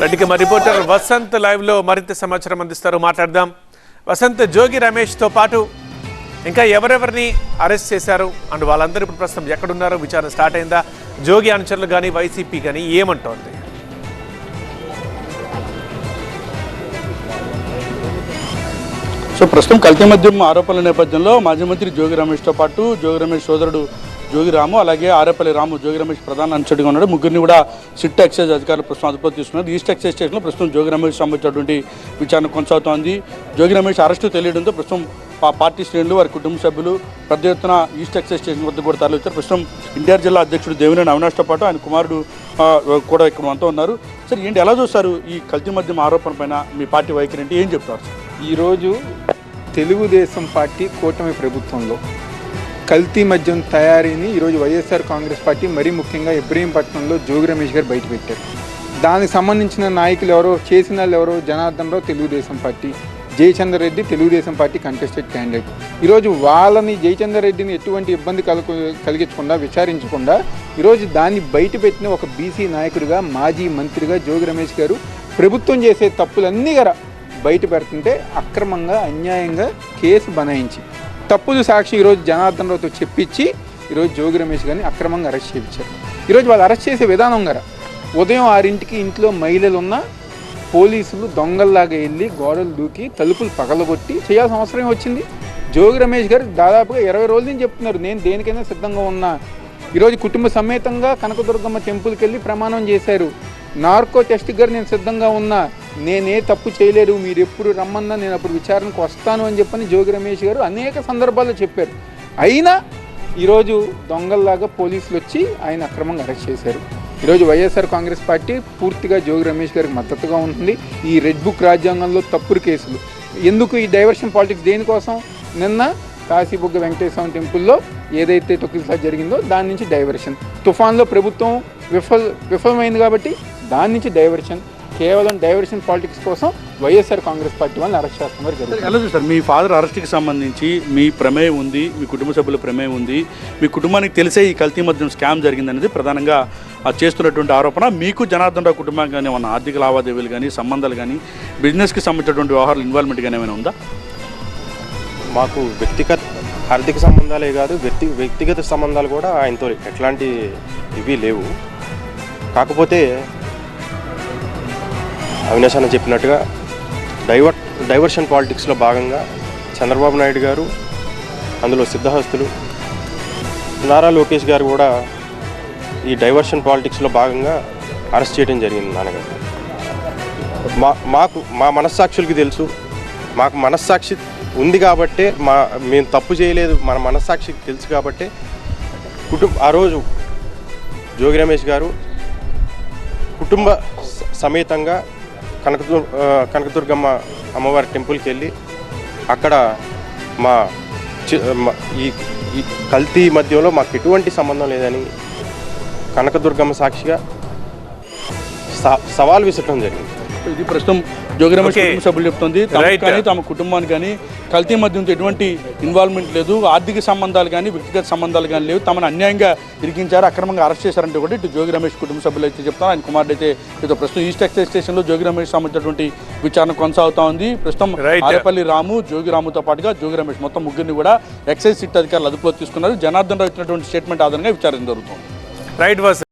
రెడ్డికి మా రిపోర్టర్ వసంత్ లైవ్లో మరింత సమాచారం అందిస్తారు. మాట్లాడదాం. వసంత్ జోగి రమేష్తో పాటు ఇంకా ఎవరెవరిని అరెస్ట్ చేశారు? అండ్ వాళ్ళందరూ ఇప్పుడు ప్రస్తుతం ఎక్కడున్నారో? విచారణ స్టార్ట్ అయిందా? జోగి అనుచరులు కానీ వైసీపీ కానీ ఏమంటోంది? సో ప్రస్తుతం కల్తీ మద్యం ఆరోపణల నేపథ్యంలో మాజీ మంత్రి జోగి రమేష్తో పాటు జోగి రమేష్ సోదరుడు జోగిరాము అలాగే ఆరేపల్లి రాము జోగి రమేష్ ప్రధాన అనుచరుడిగా ఉన్నాడు. ముగ్గురిని కూడా సిట్ ఎక్సైజ్ అధికారులు ప్రస్తుతం అదుపులో తీసుకున్నారు. ఈస్ట్ ఎక్సైజ్ స్టేషన్లో ప్రస్తుతం జోగి రమేష్ సంబంధించినటువంటి విచారణ కొనసాగుతోంది. జోగి రమేష్ అరెస్టు తెలియడంతో ప్రస్తుతం పార్టీ శ్రేణులు వారి కుటుంబ సభ్యులు పెద్ద ఎత్తున ఈస్ట్ ఎక్సైజ్ స్టేషన్ వద్ద కూడా తరలించారు ప్రస్తుతం ఎన్టీఆర్ జిల్లా అధ్యక్షుడు దేవినేని అవినాష్తో పాటు ఆయన కుమారుడు కూడా ఇక్కడ అంతా ఉన్నారు. సార్ ఏంటి ఎలా చూస్తారు ఈ కల్తీ మద్యం ఆరోపణ పైన మీ పార్టీ వైఖరి అంటే ఏం చెప్తారు? ఈరోజు తెలుగుదేశం పార్టీ కూటమి ప్రభుత్వంలో కల్తీ మద్యం తయారీని ఈరోజు వైఎస్ఆర్ కాంగ్రెస్ పార్టీ మరీ ముఖ్యంగా ఇబ్రహీంపట్నంలో జోగి రమేష్ గారు బయటపెట్టారు దానికి సంబంధించిన నాయకులు ఎవరో చేసిన వాళ్ళు ఎవరో Janardhan Rao Telugu Desam party Jayachandra Reddy Telugu Desam party contested candidate ఈరోజు వాళ్ళని జయచంద్ర రెడ్డిని ఎటువంటి ఇబ్బంది కలుగు కలిగించకుండా విచారించకుండా ఈరోజు దాన్ని బయటపెట్టిన ఒక బీసీ నాయకుడిగా మాజీ మంత్రిగా జోగి రమేష్ గారు ప్రభుత్వం చేసే తప్పులన్నీ గర బయట పెడుతుంటే అక్రమంగా అన్యాయంగా కేసు బనాయించి తప్పులు సాక్షి ఈరోజు జనార్దన్ రావుతో చెప్పించి ఈరోజు జోగి రమేష్ గారిని అక్రమంగా అరెస్ట్ చేయించారు. ఈరోజు వాళ్ళు అరెస్ట్ చేసే విధానం గారా? ఉదయం ఆరింటికి ఇంట్లో మహిళలు ఉన్న పోలీసులు దొంగల్లాగా వెళ్ళి గోడలు దూకి తలుపులు పగలగొట్టి చేయాల్సిన అవసరం వచ్చింది? జోగి రమేష్ గారు దాదాపుగా ఇరవై రోజుల నుంచి చెప్తున్నారు నేను దేనికైనా సిద్ధంగా ఉన్నా. ఈరోజు కుటుంబ సమేతంగా కనకదుర్గమ్మ టెంపుల్కి వెళ్ళి ప్రమాణం చేశారు. నార్కో టెస్ట్ గారు నేను సిద్ధంగా ఉన్నా. నేనే తప్పు చేయలేదు మీరు ఎప్పుడు రమ్మన్నా నేను అప్పుడు విచారణకు వస్తాను అని చెప్పని జోగి రమేష్ గారు అనేక సందర్భాల్లో చెప్పారు. అయినా ఈరోజు దొంగల్లాగా పోలీసులు వచ్చి ఆయన అక్రమంగా అరెస్ట్ చేశారు. ఈరోజు వైఎస్ఆర్ కాంగ్రెస్ పార్టీ పూర్తిగా జోగి రమేష్ గారికి మద్దతుగా ఉంటుంది. ఈ రెడ్ బుక్ రాజ్యాంగంలో తప్పుడు కేసులు. ఎందుకు ఈ డైవర్షన్ పాలిటిక్స్ దేనికోసం? నిన్న కాశీబుగ్గ వెంకటేశ్వర టెంపుల్లో ఏదైతే తొక్కిసలా జరిగిందో దాని నుంచి డైవర్షన్. తుఫాన్లో ప్రభుత్వం విఫల్ విఫలమైంది కాబట్టి దాని నుంచి డైవర్షన్. కేవలం డైవర్షన్ పాలిటిక్స్ కోసం వైఎస్ఆర్ కాంగ్రెస్ పార్టీ వాళ్ళని అరెస్ట్ చేస్తున్నారు జరుగుతుంది. ఎలా చూస్తారు? మీ ఫాదర్ అరెస్ట్కి సంబంధించి మీ ప్రమేయం ఉంది మీ కుటుంబ సభ్యుల ప్రమేయం ఉంది మీ కుటుంబానికి తెలిసే ఈ కల్తీ మద్యం స్కామ్ జరిగిందనేది ప్రధానంగా ఆ చేస్తున్నటువంటి ఆరోపణ. మీకు జనార్దన్ రావు కుటుంబానికి కానీ ఏమన్నా ఆర్థిక లావాదేవీలు కానీ సంబంధాలు కానీ బిజినెస్కి సంబంధించినటువంటి వ్యవహారాలు ఇన్వాల్వ్మెంట్ కానీ ఏమైనా ఉందా? మాకు వ్యక్తిగత ఆర్థిక సంబంధాలే కాదు వ్యక్తి వ్యక్తిగత సంబంధాలు కూడా ఆయనతో ఎట్లాంటి ఇవి లేవు. కాకపోతే అవినాష్ అన్న చెప్పినట్టుగా డైవర్ డైవర్షన్ పాలిటిక్స్లో భాగంగా చంద్రబాబు నాయుడు గారు అందులో సిద్ధహస్తులు నారా లోకేష్ గారు కూడా ఈ డైవర్షన్ పాలిటిక్స్లో భాగంగా అరెస్ట్ చేయడం జరిగింది నాన్నగారు. మా మాకు మా మనస్సాక్షులకి తెలుసు మాకు మనస్సాక్షి ఉంది కాబట్టే మా మేము తప్పు చేయలేదు మన మనస్సాక్షికి తెలుసు కాబట్టే కుటుంబ ఆ రోజు జోగి రమేష్ గారు కుటుంబ స- సమేతంగా కనకదుర్ కనకదుర్గమ్మ అమ్మవారి టెంపుల్కి వెళ్ళి అక్కడ మా ఈ కల్తీ మధ్యలో మాకు ఎటువంటి సంబంధం లేదని కనకదుర్గమ్మ సాక్షిగా స- సవాల్ విసరడం జరిగింది. ఇది ప్రస్తుతం జోగి రమేష్. కుటుంబ సభ్యులు చెప్తుంది. తమకు. కానీ తమ కుటుంబానికి కానీ కల్తీ మద్యంతో ఎటువంటి ఇన్వాల్వ్మెంట్ లేదు. ఆర్థిక సంబంధాలు కానీ వ్యక్తిగత సంబంధాలు కానీ లేవు. తమను అన్యాయంగా ఇరికించారు అక్రమంగా అరెస్ట్ చేశారంటే కూడా ఇటు జోగి రమేష్ కుటుంబ సభ్యులు అయితే చెప్తారు. ఆయన కుమారుడు అయితే ఇటు ప్రస్తుతం ఈస్ట్ ఎక్సైజ్ స్టేషన్లో జోగి రమేష్ సంబంధించినటువంటి విచారణ కొనసాగుతా ఉంది. ప్రస్తుతం. ఆరేపల్లి రాము జోగి రాముతో పాటుగా జోగి రమేష్ మొత్తం ముగ్గురిని కూడా ఎక్సైజ్ సిట్ అధికారులు అదుపులో తీసుకున్నారు. జనార్దన్ రావు ఇచ్చినటువంటి స్టేట్మెంట్ ఆధారంగా విచారణ జరుగుతుంది. Right was